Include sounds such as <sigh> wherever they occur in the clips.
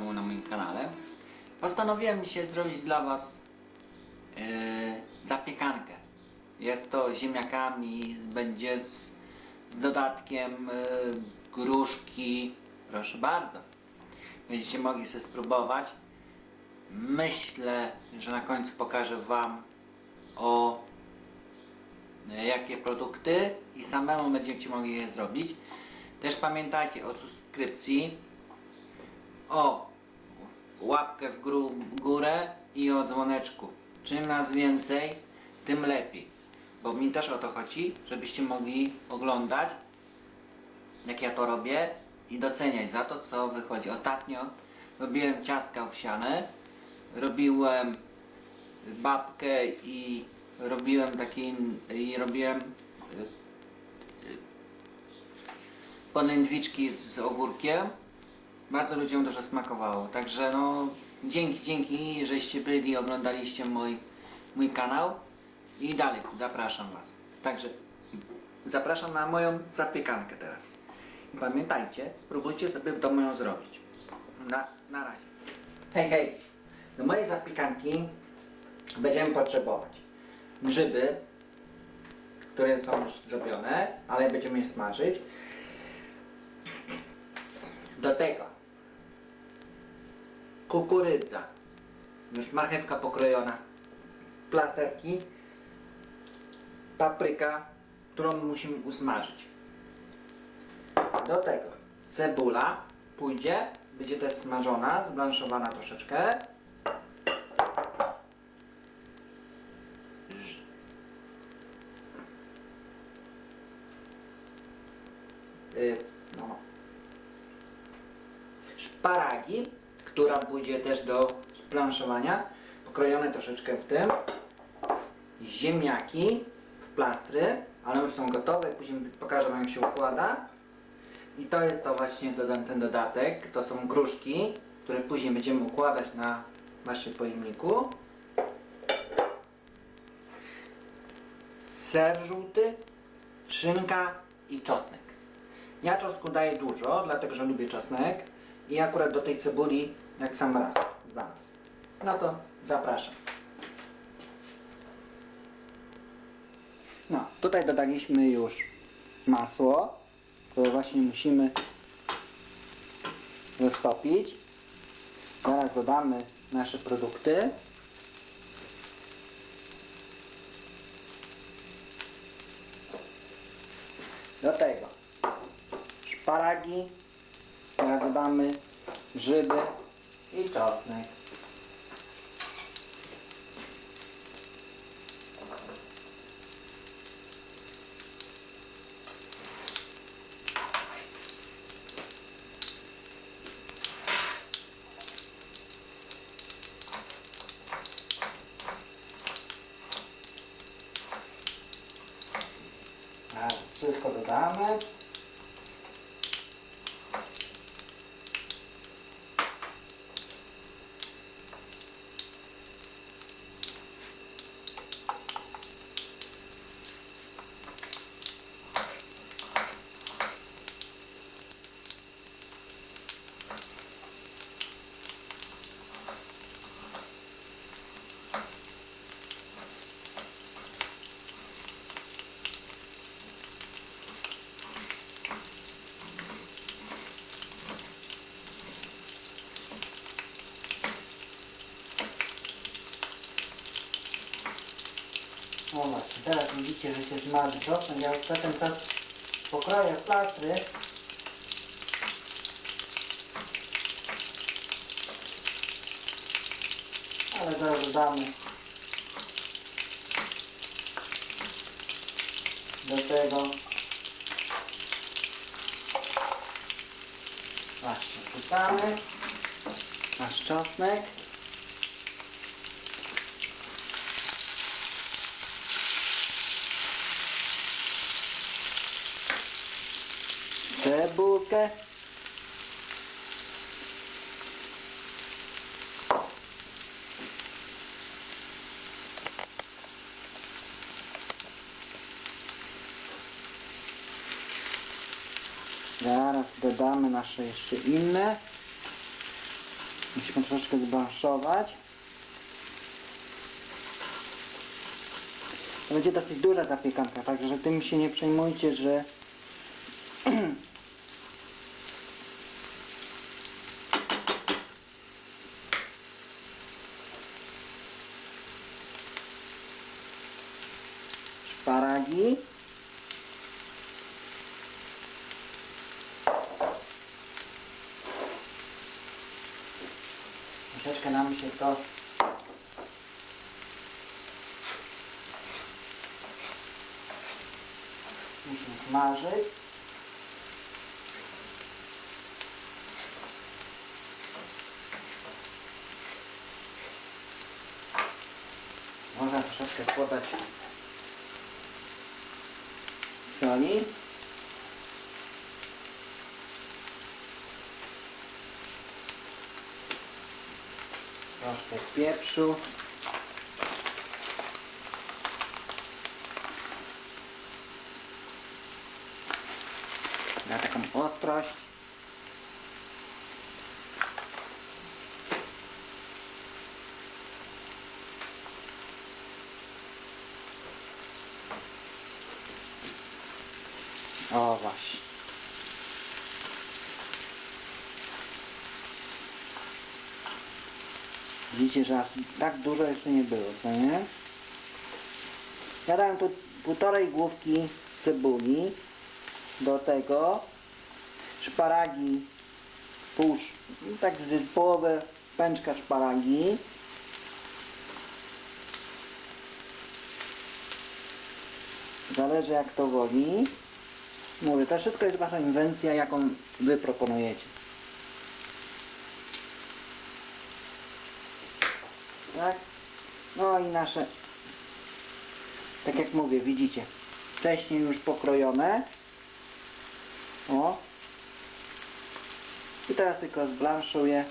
na moim kanale. Postanowiłem dzisiaj zrobić dla Was yy, zapiekankę. Jest to ziemniakami, będzie z, z dodatkiem yy, gruszki. Proszę bardzo. Będziecie mogli sobie spróbować. Myślę, że na końcu pokażę Wam o e, jakie produkty i samemu będziecie mogli je zrobić. Też pamiętajcie o subskrypcji, o łapkę w górę i o dzwoneczku. Czym nas więcej, tym lepiej. Bo mi też o to chodzi, żebyście mogli oglądać, jak ja to robię i doceniać za to, co wychodzi. Ostatnio robiłem ciastka owsiane, robiłem babkę i robiłem taki i robiłem y, y, polędwiczki z ogórkiem. Bardzo ludziom dużo smakowało. Także no dzięki, dzięki, żeście byli i oglądaliście mój, mój kanał. I dalej zapraszam Was. Także zapraszam na moją zapiekankę teraz. I pamiętajcie, spróbujcie sobie w domu ją zrobić. Na, na razie. Hej, hej. Do mojej zapiekanki będziemy potrzebować grzyby, które są już zrobione, ale będziemy je smażyć. Do tego kukurydza, już marchewka pokrojona, plasterki, papryka, którą musimy usmażyć. Do tego cebula pójdzie, będzie też smażona, zblanszowana troszeczkę. Y, no. Szparagi, która pójdzie też do splanszowania, pokrojone troszeczkę w tym. Ziemniaki w plastry, ale już są gotowe, później pokażę Wam jak się układa. I to jest to właśnie ten dodatek, to są gruszki, które później będziemy układać na naszym pojemniku. Ser żółty, szynka i czosnek. Ja czosnku daję dużo, dlatego że lubię czosnek i akurat do tej cebuli jak sam raz znalazł. No to zapraszam. No, tutaj dodaliśmy już masło, które właśnie musimy roztopić. Zaraz dodamy nasze produkty. Do tego szparagi, teraz dodamy grzyby i czosnek. Teraz wszystko dodamy. O właśnie, teraz widzicie, że się zmarzy czosnek. Ja za ten czas pokroję plastry. Ale zaraz dodamy do tego właśnie wrzucamy nasz czosnek. Cebulkę. Zaraz dodamy nasze jeszcze inne Musimy troszeczkę zbanszować. To będzie dosyć duża zapiekanka, także tym się nie przejmujcie, że szparagi. Troszeczkę nam się to musi smażyć. Troszkę pieprzu. Na taką ostrość. O właśnie. Widzicie, że aż tak dużo jeszcze nie było, co nie? Ja dałem tu półtorej główki cebuli. Do tego szparagi, pół, sz- tak z połowę pęczka szparagi. Zależy jak to woli. Mówię, to wszystko jest wasza inwencja, jaką wy proponujecie. Tak? No i nasze, tak jak mówię, widzicie, wcześniej już pokrojone. O. I teraz tylko zblanszuję.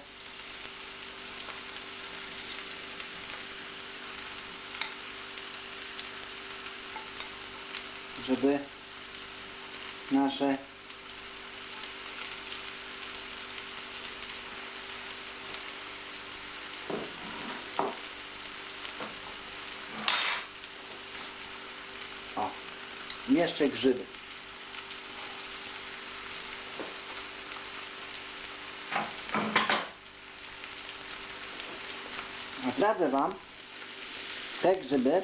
Żeby nasze O, jeszcze grzyby. Zdradzę Wam, te grzyby,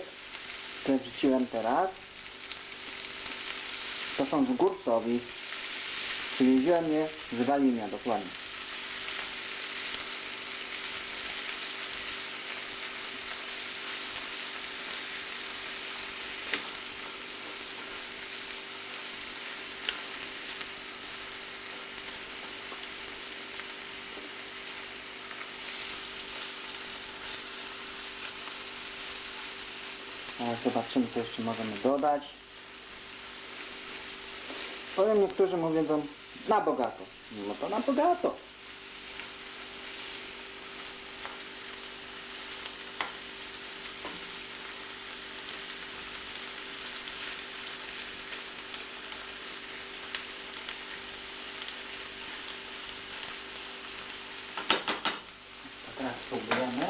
które wrzuciłem teraz, to są z górcowi, czyli wziąłem je z Walimia dokładnie. Ale zobaczymy, co jeszcze możemy dodać. Powiem, niektórzy mówią na bogato. No to na bogato. To teraz spróbujemy.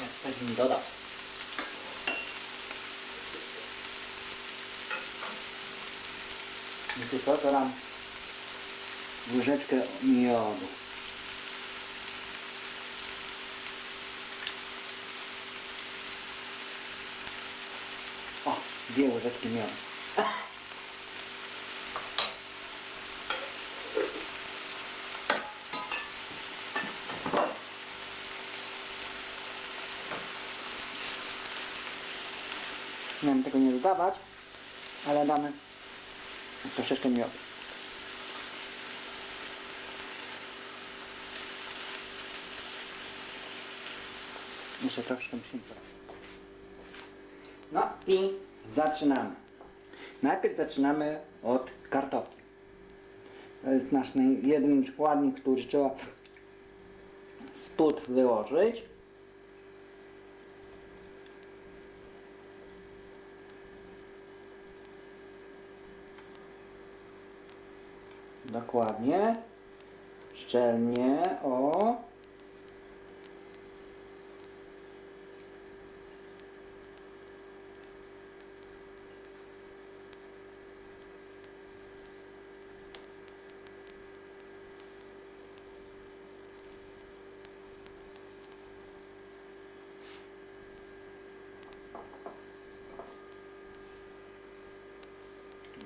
Jak ktoś mi dodał. Dam łyżeczkę miodu. O, dwie łyżeczki miodu. Miałem tego nie dodawać, ale damy troszeczkę miodu. Jeszcze troszkę musimy. No i zaczynamy. Najpierw zaczynamy od kartofli. To jest nasz jedyny składnik, który trzeba spód wyłożyć. Dokładnie. Szczelnie. O.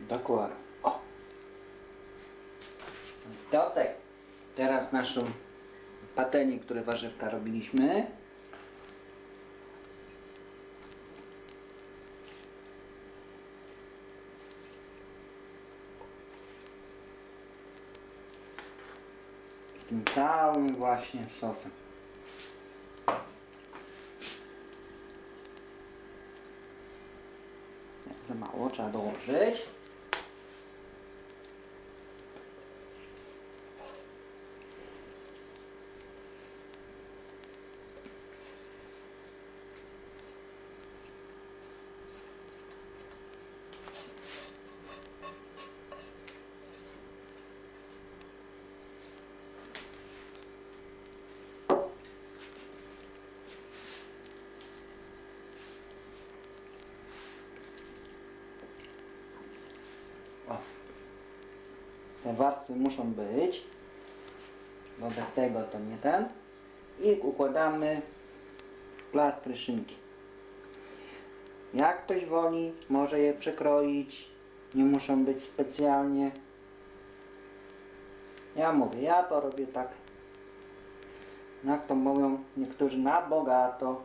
Dokładnie. O. Do tej. Naszą patelnię, które warzywka robiliśmy. Z tym całym właśnie sosem. Za mało trzeba dołożyć. Te warstwy muszą być, bo bez tego to nie ten. I układamy plastry szynki. Jak ktoś woli, może je przekroić. Nie muszą być specjalnie. Ja mówię, ja to robię tak. Jak to mówią niektórzy na bogato.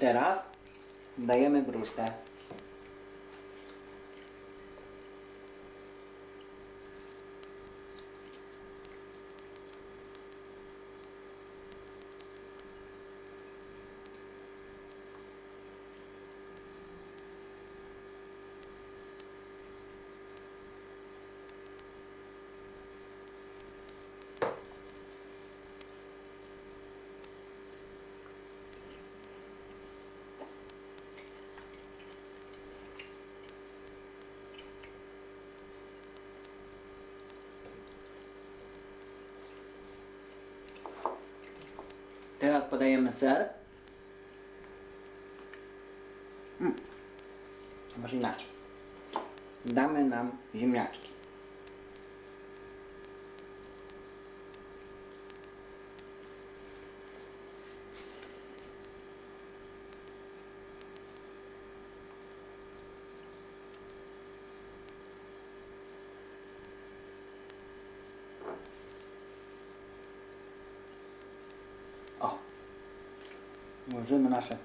Teraz dajemy gruszkę. Teraz podajemy ser. Mm. Może inaczej. Damy nam ziemniaczki. O. Włożymy nasze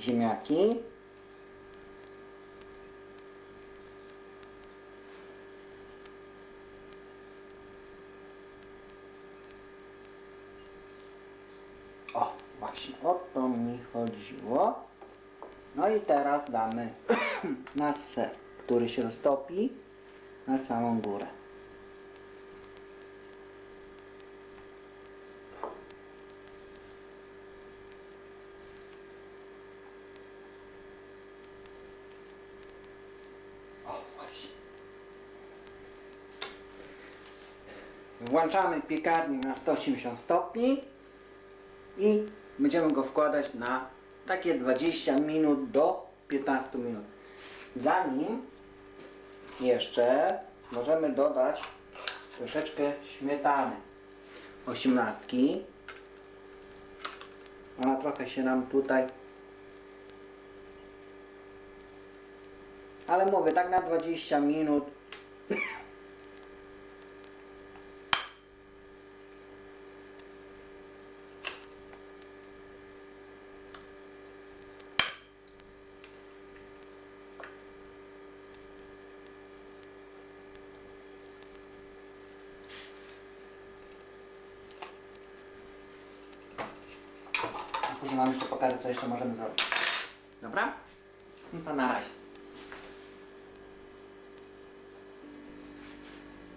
ziemniaki. O, właśnie o to mi chodziło. No i teraz damy <clears throat> na ser, który się roztopi na samą górę. O, właśnie. Włączamy piekarnik na 180 stopni i będziemy go wkładać na takie 20 minut do 15 minut. Zanim jeszcze możemy dodać troszeczkę śmietany 18. Ona trochę się nam tutaj ale mówię tak na 20 minut Później Wam jeszcze pokażę, co jeszcze możemy zrobić. Dobra? No to na razie.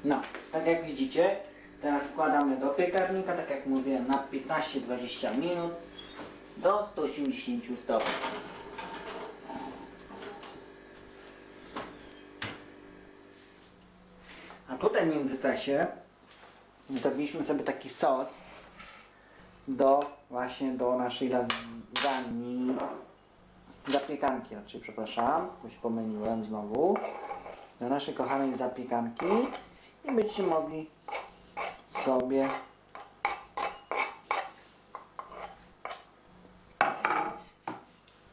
No, tak jak widzicie, Teraz wkładamy do piekarnika, tak jak mówiłem, na 15-20 minut do 180 stopni. A tutaj w międzyczasie zrobiliśmy sobie taki sos do właśnie do naszej lasagni zapiekanki, raczej przepraszam, bo się pomyliłem znowu. Do naszej kochanej zapiekanki i będziecie mogli sobie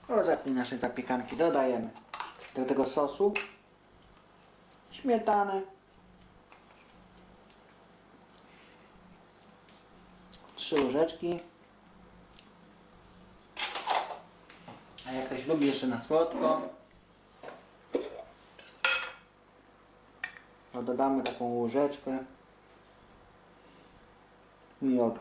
rozepnij naszej zapiekanki dodajemy do tego sosu. Śmietanę trzy łyżeczki a jak ktoś lubi jeszcze na słodko to dodamy taką łyżeczkę miodu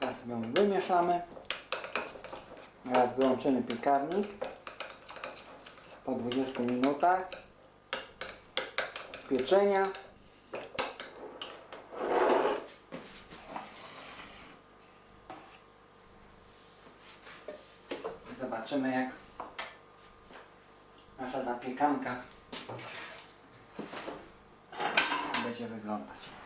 Teraz ją wymieszamy. Teraz wyłączymy piekarnik po 20 minutach pieczenia. Zobaczymy jak nasza zapiekanka będzie wyglądać.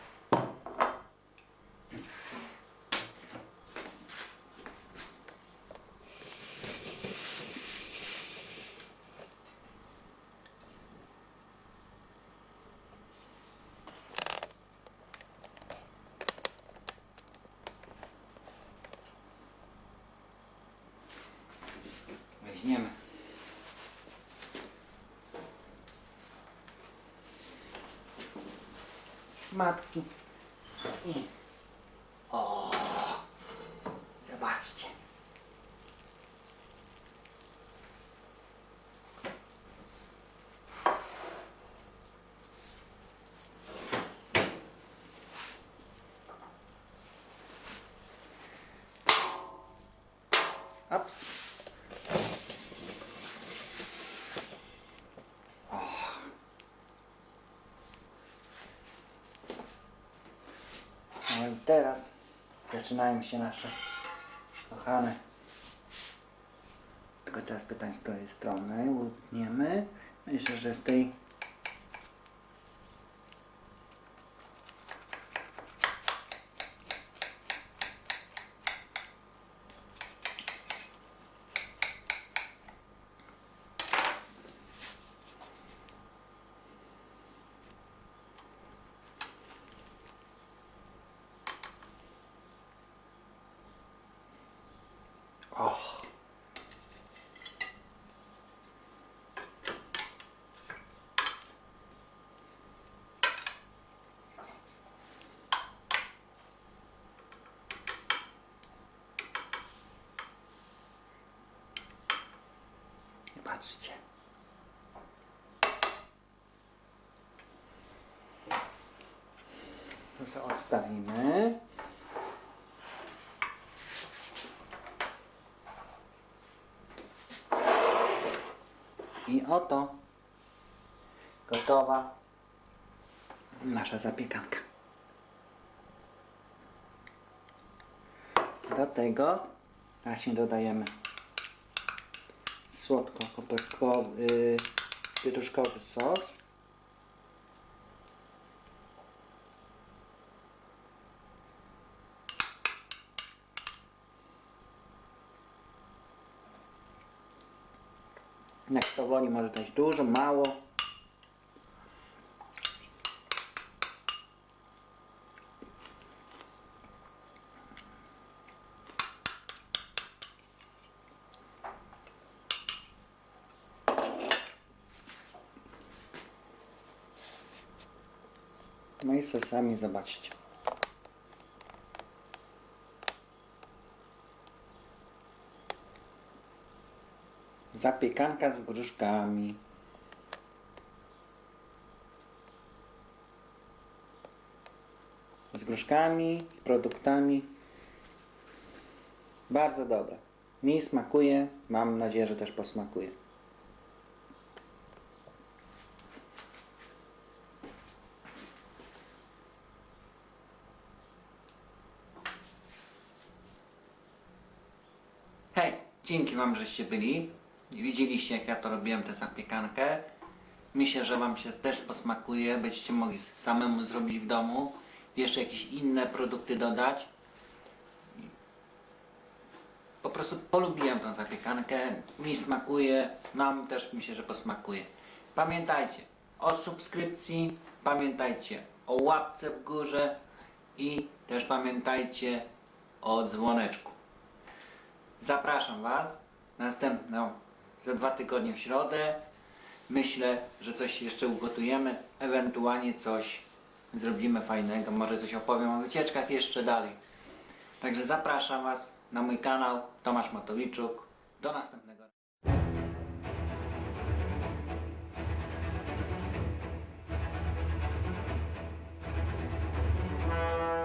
Matki. I. O! Zobaczcie. Ups. No i teraz zaczynają się nasze kochane. Tylko teraz pytań z tej strony utniemy. Myślę, że z tej Patrzcie. To sobie odstawimy. I oto gotowa nasza zapiekanka. Do tego właśnie dodajemy słodko-koperkowy, pietruszkowy sos. Jak to woli, może dać dużo, mało. No i sobie sami zobaczcie. Zapiekanka z gruszkami. Z gruszkami, z produktami Bardzo dobre. Mi smakuje, mam nadzieję, że też posmakuje. Hej, dzięki Wam, żeście byli. Widzieliście, jak ja to robiłem, tę zapiekankę. Myślę, że Wam się też posmakuje. Będziecie mogli samemu zrobić w domu. Jeszcze jakieś inne produkty dodać. Po prostu polubiłem tą zapiekankę. Mi smakuje. Nam też myślę, że posmakuje. Pamiętajcie o subskrypcji. Pamiętajcie o łapce w górze. I też pamiętajcie o dzwoneczku. Zapraszam Was następną za dwa tygodnie w środę. Myślę, że coś jeszcze ugotujemy, ewentualnie coś zrobimy fajnego, może coś opowiem o wycieczkach jeszcze dalej. Także zapraszam Was na mój kanał Tomasz Matowiczuk. Do następnego. Thank